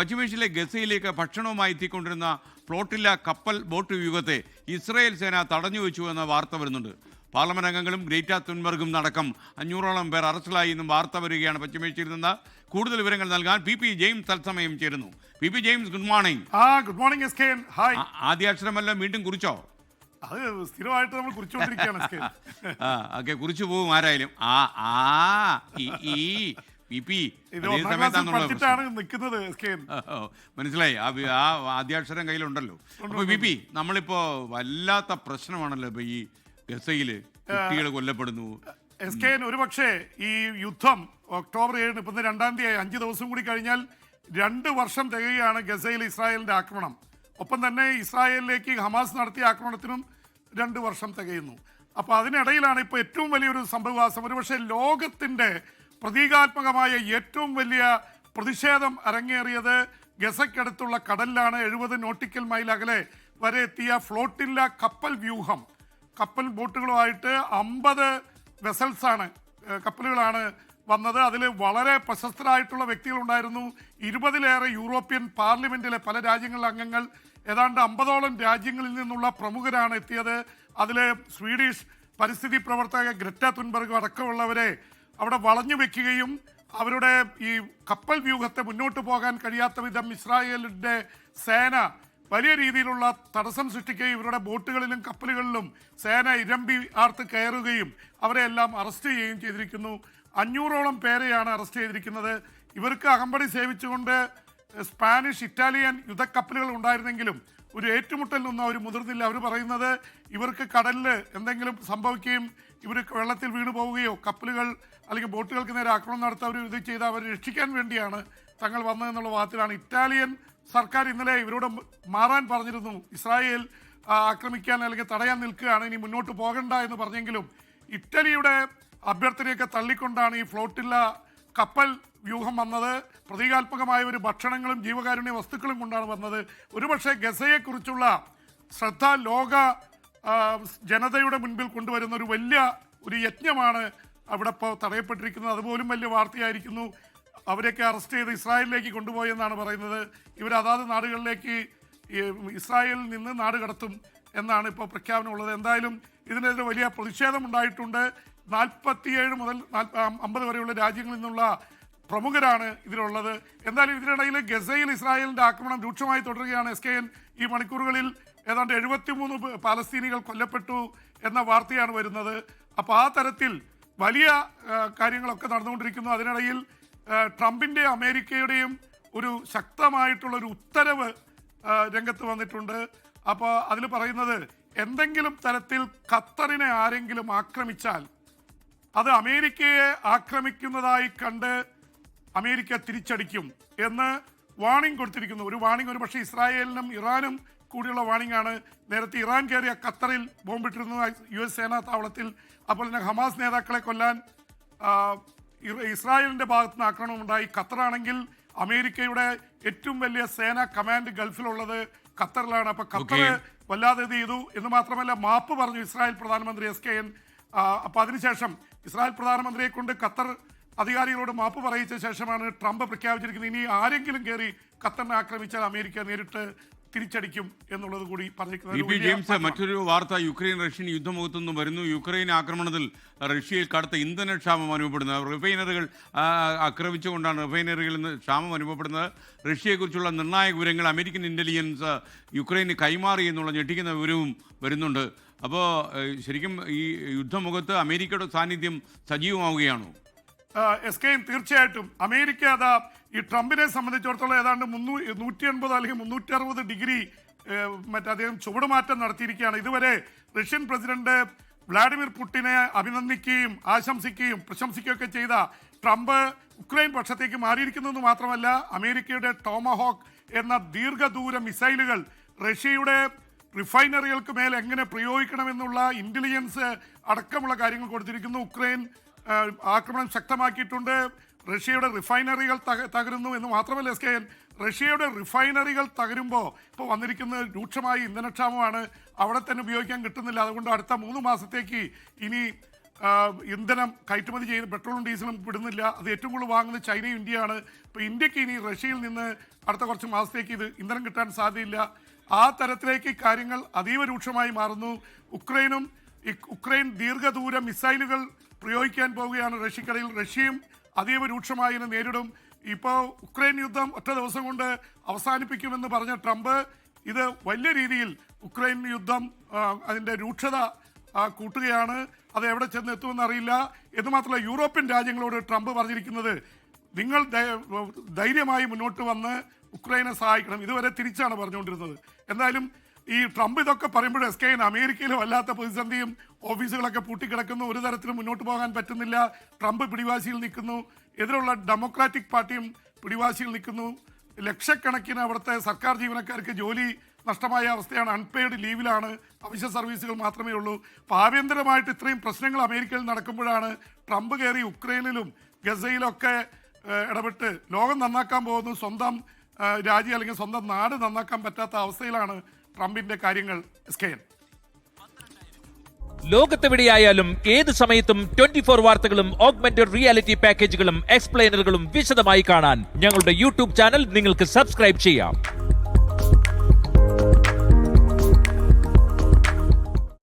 പശ്ചിമേഷ്യയിലെ ഗസയിലേക്ക് ഭക്ഷണവുമായി എത്തിക്കൊണ്ടിരുന്ന ഫ്ലോട്ടില്ല കപ്പൽ ബോട്ട് വ്യൂഹത്തെ ഇസ്രായേൽ സേന തടഞ്ഞു വെച്ചു എന്ന വാർത്ത വരുന്നുണ്ട്. പാർലമെന്റ് അംഗങ്ങളും ഗ്രേറ്റ തുൻബർഗും അടക്കം അഞ്ഞൂറോളം പേർ അറസ്റ്റിലായി എന്നും വാർത്ത വരികയാണ്. പശ്ചിമേഷ്യയിൽ നിന്ന് കൂടുതൽ വിവരങ്ങൾ നൽകാൻ പി പി ജെയിംസ് തത്സമയം ചേരുന്നു. P P James good morning. Good morning hi. ആദ്യാക്ഷരമെല്ലാം വീണ്ടും കുറിച്ചോ? അത് സ്ഥിരമായിട്ട് നമ്മൾ കുറിച്ചുകൊണ്ടിരിക്കുകയാണ് ഓക്കെ കുറിച്ചു പോകും ആരായാലും. ആ ആ ഈ. P P. നിൽക്കുന്നത് മനസ്സിലായി. ആ ആ ആദ്യാക്ഷരം കയ്യിലുണ്ടല്ലോ. അപ്പൊ ബിപി നമ്മളിപ്പോ വല്ലാത്ത പ്രശ്നമാണല്ലോ ഇപ്പൊ ഈ ഗസയിൽ കുട്ടികൾ കൊല്ലപ്പെടുന്നു. എസ് കെ എൻ ഒരുപക്ഷെ ഈ യുദ്ധം ഒക്ടോബർ ഏഴിന് ഇപ്പം രണ്ടാം തീയതി അഞ്ച് ദിവസം കൂടി കഴിഞ്ഞാൽ രണ്ട് വർഷം തികയാണ് ഗസയിൽ ഇസ്രായേലിന്റെ ആക്രമണം. ഒപ്പം തന്നെ ഇസ്രായേലിലേക്ക് ഹമാസ് നടത്തിയ ആക്രമണത്തിനും രണ്ട് വർഷം തികയുന്നു. അപ്പോൾ അതിനിടയിലാണ് ഇപ്പോൾ ഏറ്റവും വലിയൊരു സംഭവവാസം. ഒരുപക്ഷെ ലോകത്തിന്റെ പ്രതീകാത്മകമായ ഏറ്റവും വലിയ പ്രതിഷേധം അരങ്ങേറിയത് ഗസക്കടുത്തുള്ള കടലിലാണ്. എഴുപത് നോട്ടിക്കൽ മൈൽ അകലെ വരെ എത്തിയ ഫ്ലോട്ടില്ല കപ്പൽ വ്യൂഹം. കപ്പൽ ബോട്ടുകളുമായിട്ട് അമ്പത് വെസൽസാണ് കപ്പലുകളാണ് വന്നത്. അതിൽ വളരെ പ്രശസ്തരായിട്ടുള്ള വ്യക്തികളുണ്ടായിരുന്നു. ഇരുപതിലേറെ യൂറോപ്യൻ പാർലമെന്റിലെ പല രാജ്യങ്ങളിലെ അംഗങ്ങൾ. ഏതാണ്ട് അമ്പതോളം രാജ്യങ്ങളിൽ നിന്നുള്ള പ്രമുഖരാണ് എത്തിയത്. അതിൽ സ്വീഡിഷ് പരിസ്ഥിതി പ്രവർത്തക ഗ്രറ്റ തുൻബർഗ് അടക്കമുള്ളവരെ അവിടെ വളഞ്ഞു വെക്കുകയും അവരുടെ ഈ കപ്പൽ വ്യൂഹത്തെ മുന്നോട്ട് പോകാൻ കഴിയാത്ത വിധം ഇസ്രായേലിന്റെ സേന വലിയ രീതിയിലുള്ള തടസ്സം സൃഷ്ടിക്കുകയും ഇവരുടെ ബോട്ടുകളിലും കപ്പലുകളിലും സേന ഇരമ്പി ആർത്ത് കയറുകയും അവരെ എല്ലാം അറസ്റ്റ് ചെയ്യുകയും ചെയ്തിരിക്കുന്നു. അഞ്ഞൂറോളം പേരെയാണ് അറസ്റ്റ് ചെയ്തിരിക്കുന്നത്. ഇവർക്ക് അകമ്പടി സേവിച്ചുകൊണ്ട് സ്പാനിഷ് ഇറ്റാലിയൻ യുദ്ധക്കപ്പലുകൾ ഉണ്ടായിരുന്നെങ്കിലും ഒരു ഏറ്റുമുട്ടലിനൊന്നും അവർ മുതിർന്നില്ല. അവർ പറയുന്നത് ഇവർക്ക് കടലിൽ എന്തെങ്കിലും സംഭവിക്കുകയും ഇവർ വെള്ളത്തിൽ വീണു പോവുകയോ കപ്പലുകൾ അല്ലെങ്കിൽ ബോട്ടുകൾക്ക് നേരെ ആക്രമണം നടത്തി അവർ ഇത് ചെയ്ത് അവരെ രക്ഷിക്കാൻ വേണ്ടിയാണ് തങ്ങൾ വന്നതെന്നുള്ള വാദത്തിലാണ്. ഇറ്റാലിയൻ സർക്കാർ ഇന്നലെ ഇവരോട് മാറാൻ പറഞ്ഞിരുന്നു. ഇസ്രായേൽ ആക്രമിക്കാൻ അല്ലെങ്കിൽ തടയാൻ നിൽക്കുകയാണ് ഇനി മുന്നോട്ട് പോകണ്ട എന്ന് പറഞ്ഞെങ്കിലും ഇറ്റലിയുടെ അഭ്യർത്ഥനയൊക്കെ തള്ളിക്കൊണ്ടാണ് ഈ ഫ്ലോട്ടില്ല കപ്പൽ വ്യൂഹം വന്നത് പ്രതീകാത്മകമായ ഒരു ഭക്ഷണങ്ങളും ജീവകാരുണ്യ വസ്തുക്കളും കൊണ്ടാണ് വന്നത്. ഒരുപക്ഷെ ഗസയെക്കുറിച്ചുള്ള ശ്രദ്ധ ലോക ജനതയുടെ മുൻപിൽ കൊണ്ടുവരുന്ന ഒരു വലിയ ഒരു യജ്ഞമാണ് അവിടെ ഇപ്പോൾ തടയപ്പെട്ടിരിക്കുന്നത്. അതുപോലും വലിയ വാർത്തയായിരിക്കുന്നു. അവരെയൊക്കെ അറസ്റ്റ് ചെയ്ത് ഇസ്രായേലിലേക്ക് കൊണ്ടുപോയെന്നാണ് പറയുന്നത്. ഇവർ അതാത് നാടുകളിലേക്ക് ഇസ്രായേലിൽ നിന്ന് നാട് കടത്തും എന്നാണ് ഇപ്പോൾ പ്രഖ്യാപനമുള്ളത് എന്തായാലും ഇതിനെതിരെ വലിയ പ്രതിഷേധം ഉണ്ടായിട്ടുണ്ട്. നാൽപ്പത്തിയേഴ് മുതൽ അമ്പത് വരെയുള്ള രാജ്യങ്ങളിൽ നിന്നുള്ള പ്രമുഖരാണ് ഇതിലുള്ളത്. എന്തായാലും ഇതിനിടയിൽ ഗസയിൽ ഇസ്രായേലിന്റെ ആക്രമണം രൂക്ഷമായി തുടരുകയാണ് എസ് കെ എൻ ഈ മണിക്കൂറുകളിൽ. ഏതാണ്ട് എഴുപത്തിമൂന്ന് പാലസ്തീനികൾ കൊല്ലപ്പെട്ടു എന്ന വാർത്തയാണ് വരുന്നത്. അപ്പോൾ ആ തരത്തിൽ വലിയ കാര്യങ്ങളൊക്കെ നടന്നുകൊണ്ടിരിക്കുന്നു. അതിനിടയിൽ ട്രംപിന്റെ അമേരിക്കയുടെയും ഒരു ശക്തമായിട്ടുള്ള ഒരു ഉത്തരവ് രംഗത്ത് വന്നിട്ടുണ്ട്. അപ്പോൾ അതിൽ പറയുന്നത് എന്തെങ്കിലും തരത്തിൽ ഖത്തറിനെ ആരെങ്കിലും ആക്രമിച്ചാൽ അത് അമേരിക്കയെ ആക്രമിക്കുന്നതായി കണ്ട് അമേരിക്ക തിരിച്ചടിക്കും എന്ന് വാണിംഗ് കൊടുത്തിരിക്കുന്നു. ഒരു വാണിംഗ് ഒരു പക്ഷേ ഇസ്രായേലിനും ഇറാനും കൂടിയുള്ള വാണിംഗ് ആണ് നേരത്തെ ഇറാൻ കയറിയ ഖത്തറിൽ ബോംബിട്ടിരുന്നു യു എസ് സേനാ താവളത്തിൽ. അപ്പോൾ തന്നെ ഹമാസ് നേതാക്കളെ കൊല്ലാൻ ഇസ്രായേലിന്റെ ഭാഗത്തു നിന്ന് ആക്രമണം ഉണ്ടായി. ഖത്തറാണെങ്കിൽ അമേരിക്കയുടെ ഏറ്റവും വലിയ സേനാ കമാൻഡ് ഗൾഫിലുള്ളത് ഖത്തറിലാണ്. അപ്പൊ ഖത്തർ. വല്ലാതെ ഇത് ചെയ്തു എന്ന് മാത്രമല്ല മാപ്പ് പറഞ്ഞു ഇസ്രായേൽ പ്രധാനമന്ത്രി എസ് കെ എൻ. അപ്പൊ അതിനുശേഷം ഇസ്രായേൽ പ്രധാനമന്ത്രിയെ കൊണ്ട് ഖത്തർ അധികാരികളോട് മാപ്പ് പറയിച്ച ശേഷമാണ് ട്രംപ് പ്രഖ്യാപിച്ചിരിക്കുന്നത്. ഇനി ആരെങ്കിലും കയറി ഖത്തറിനെ ആക്രമിച്ചാൽ അമേരിക്ക നേരിട്ട് തിരിച്ചടിക്കും എന്നുള്ളത് കൂടി പറഞ്ഞിരിക്കുന്നത്. മറ്റൊരു വാർത്ത യുക്രൈൻ റഷ്യൻ യുദ്ധമുഖത്തു നിന്നും വരുന്നു. യുക്രൈൻ ആക്രമണത്തിൽ റഷ്യയിൽ കടുത്ത ഇന്ധനക്ഷാമം അനുഭവപ്പെടുന്നത്. റിഫൈനറികൾ ആക്രമിച്ചുകൊണ്ടാണ് റിഫൈനറികളിൽ നിന്ന് ക്ഷാമം അനുഭവപ്പെടുന്നത്. റഷ്യയെക്കുറിച്ചുള്ള നിർണായക വിവരങ്ങൾ അമേരിക്കൻ ഇന്റലിജൻസ് യുക്രൈന് കൈമാറി എന്നുള്ള ഞെട്ടിക്കുന്ന വിവരവും വരുന്നുണ്ട്. അപ്പോൾ ശരിക്കും ഈ യുദ്ധമുഖത്ത് അമേരിക്കയുടെ സാന്നിധ്യം സജീവമാവുകയാണോ? എസ് കെ തീർച്ചയായിട്ടും. അമേരിക്ക അതാ ഈ ട്രംപിനെ സംബന്ധിച്ചിടത്തോളം ഏതാണ്ട് നൂറ്റി എൺപത് അല്ലെങ്കിൽ മുന്നൂറ്റി അറുപത് ഡിഗ്രി മറ്റേ അദ്ദേഹം ചുവടുമാറ്റം നടത്തിയിരിക്കുകയാണ്. ഇതുവരെ റഷ്യൻ പ്രസിഡന്റ് വ്ളാഡിമിർ പുടിനെ അഭിനന്ദിക്കുകയും ആശംസിക്കുകയും പ്രശംസിക്കുകയൊക്കെ ചെയ്ത ട്രംപ് ഉക്രൈൻ പക്ഷത്തേക്ക് എന്ന് മാത്രമല്ല അമേരിക്കയുടെ ടോമഹോക്ക് എന്ന ദീർഘദൂര മിസൈലുകൾ റഷ്യയുടെ റിഫൈനറികൾക്ക് മേൽ എങ്ങനെ പ്രയോഗിക്കണമെന്നുള്ള ഇന്റലിജൻസ് അടക്കമുള്ള കാര്യങ്ങൾ കൊടുത്തിരിക്കുന്നു. ഉക്രൈൻ ആക്രമണം ശക്തമാക്കിയിട്ടുണ്ട്. റഷ്യയുടെ റിഫൈനറികൾ തക തകരുന്നു എന്ന് മാത്രമല്ല എസ് കെ എൻ റഷ്യയുടെ റിഫൈനറികൾ തകരുമ്പോൾ ഇപ്പോൾ വന്നിരിക്കുന്ന രൂക്ഷമായ ഇന്ധനക്ഷാമമാണ് അവിടെ തന്നെ ഉപയോഗിക്കാൻ കിട്ടുന്നില്ല. അതുകൊണ്ട് അടുത്ത മൂന്ന് മാസത്തേക്ക് ഇനി ഇന്ധനം കയറ്റുമതി ചെയ്ത് പെട്രോളും ഡീസലും വിടുന്നില്ല. അത് ഏറ്റവും കൂടുതൽ വാങ്ങുന്നത് ചൈനയും ഇന്ത്യയാണ്. ഇപ്പോൾ ഇന്ത്യയ്ക്ക് ഇനി റഷ്യയിൽ നിന്ന് അടുത്ത കുറച്ച് മാസത്തേക്ക് ഇത് ഇന്ധനം കിട്ടാൻ സാധ്യതയില്ല. ആ തരത്തിലേക്ക് കാര്യങ്ങൾ അതീവ രൂക്ഷമായി മാറുന്നു. ഉക്രൈനും ഉക്രൈൻ ദീർഘദൂര മിസൈലുകൾ പ്രയോഗിക്കാൻ പോവുകയാണ് റഷ്യക്കടയിൽ. റഷ്യയും അതീവ രൂക്ഷമായി നേരിടും. ഇപ്പോൾ ഉക്രൈൻ യുദ്ധം ഒറ്റ ദിവസം കൊണ്ട് അവസാനിപ്പിക്കുമെന്ന് പറഞ്ഞ ട്രംപ് ഇത് വലിയ രീതിയിൽ ഉക്രൈൻ യുദ്ധം അതിന്റെ രൂക്ഷത കൂട്ടുകയാണ്. അത് എവിടെ ചെന്ന് എത്തുമെന്ന് അറിയില്ല. എന്ന് മാത്രമല്ല യൂറോപ്യൻ രാജ്യങ്ങളോട് ട്രംപ് പറഞ്ഞിരിക്കുന്നത് നിങ്ങൾ ധൈര്യമായി മുന്നോട്ട് വന്ന് ഉക്രൈനെ സഹായിക്കണം. ഇതുവരെ തിരിച്ചാണ് പറഞ്ഞുകൊണ്ടിരുന്നത്. എന്തായാലും ഈ ട്രംപ് ഇതൊക്കെ പറയുമ്പോൾ എസ് കെ അമേരിക്കയിലും വല്ലാത്ത പ്രതിസന്ധിയും ഓഫീസുകളൊക്കെ പൂട്ടിക്കിടക്കുന്നു. ഒരു തരത്തിലും മുന്നോട്ട് പോകാൻ പറ്റുന്നില്ല. ട്രംപ് പിടിവാശിയിൽ നിൽക്കുന്നു. എതിരുള്ള ഡെമോക്രാറ്റിക് പാർട്ടിയും പിടിവാശിയിൽ നിൽക്കുന്നു. ലക്ഷക്കണക്കിന് അവിടുത്തെ സർക്കാർ ജീവനക്കാർക്ക് ജോലി നഷ്ടമായ അവസ്ഥയാണ്. അൺപെയ്ഡ് ലീവിലാണ് അവശ്യ സർവീസുകൾ മാത്രമേ ഉള്ളൂ. അപ്പോൾ ആഭ്യന്തരമായിട്ട് ഇത്രയും പ്രശ്നങ്ങൾ അമേരിക്കയിൽ നടക്കുമ്പോഴാണ് ട്രംപ് കയറി ഉക്രൈനിലും ഗസയിലൊക്കെ ഇടപെട്ട് ലോകം നന്നാക്കാൻ പോകുന്നു. സ്വന്തം രാജ്യം അല്ലെങ്കിൽ സ്വന്തം നാട് നന്നാക്കാൻ പറ്റാത്ത അവസ്ഥയിലാണ് ട്രംപിന്റെ കാര്യങ്ങൾ ലോകത്തെവിടെയായാലും ഏത് സമയത്തും ട്വന്റി ഫോർ വാർത്തകളും ഓഗ്മെന്റഡ് റിയാലിറ്റി പാക്കേജുകളും എക്സ്പ്ലെയിനറുകളും വിശദമായി കാണാൻ ഞങ്ങളുടെ യൂട്യൂബ് ചാനൽ നിങ്ങൾക്ക് സബ്സ്ക്രൈബ് ചെയ്യാം.